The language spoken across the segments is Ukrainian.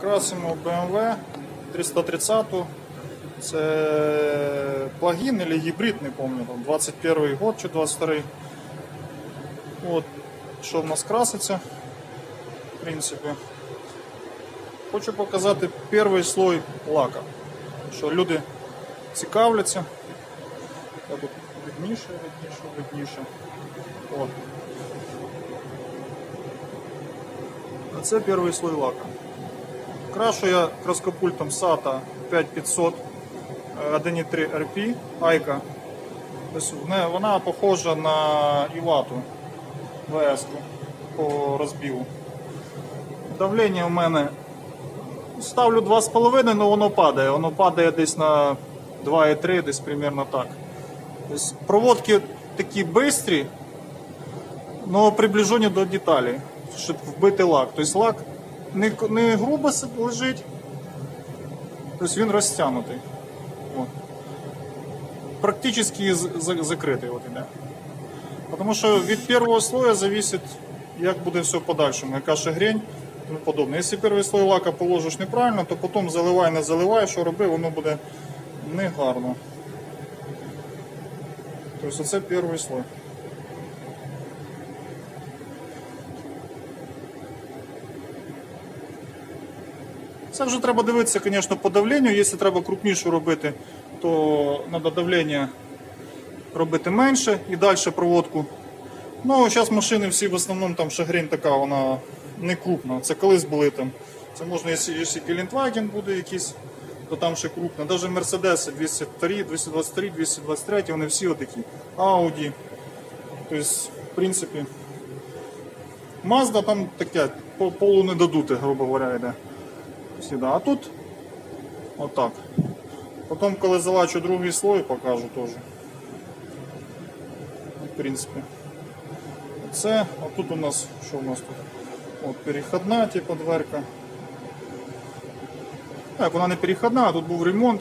Красимо BMW 330. Це плагін або гібрид, не пам'ятаю, там 21 год чи 22. От, що в нас краситься, в принципі. Хочу показати перший слой лака. Що люди цікавляться. Так от видніше, видніше, видніше. От. А це перший слой лака. Крашу я краскопультом SATA 5500 е, 1.3 RP Айка. Вона похожа на Івату ВС по розбиву. Давлення у мене ставлю 2,5, але воно падає. Воно падає десь на 2,3, десь примерно так. Тобто проводки такі швидкі, але приближені до деталей, щоб вбити лак. Тобто лак не, не грубо лежить, тобто він розтягнутий. От. Практично закритий от іде. Тому що від першого слоя залежить, як буде все в подальшому, яка шагрень і подобне. Якщо перший слой лака положиш неправильно, то потім заливай, не заливай, що роби, воно буде негарно. Тобто це перший слой. Це вже треба дивитися, звісно, по давленню. Якщо треба крупнішу робити, то треба давлення робити менше і далі проводку. Ну, зараз машини всі в основному там шагрень така, вона не крупна. Це колись були там. Це можна, якщо, Гелендваген буде якийсь, то там ще крупно. Навіть Mercedes 203, 223, 223, вони всі отакі. Audi. Тобто, в принципі, Mazda там таке, по- полу не дадути, грубо говоря, йде. Всегда. А тут отак. Потім, коли залачу другий слой, покажу теж. В принципі. Це, а тут у нас, що у нас тут? От перехідна, типу дверка. Так, вона не перехідна, а тут був ремонт.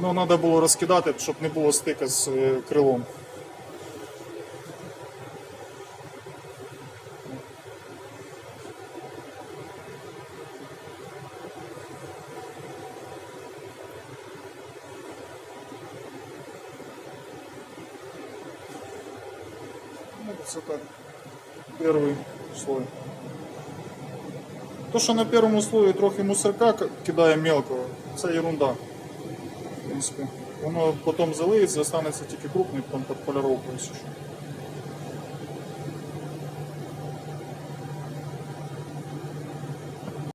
Ну, треба було розкидати, щоб не було стика з е, крилом. Це так. Перший слой. То, що на першому слої трохи мусорка кидає мелкого, це ерунда. В принципі. Воно потім залиється, залишиться тільки крупний, потім під поліровку.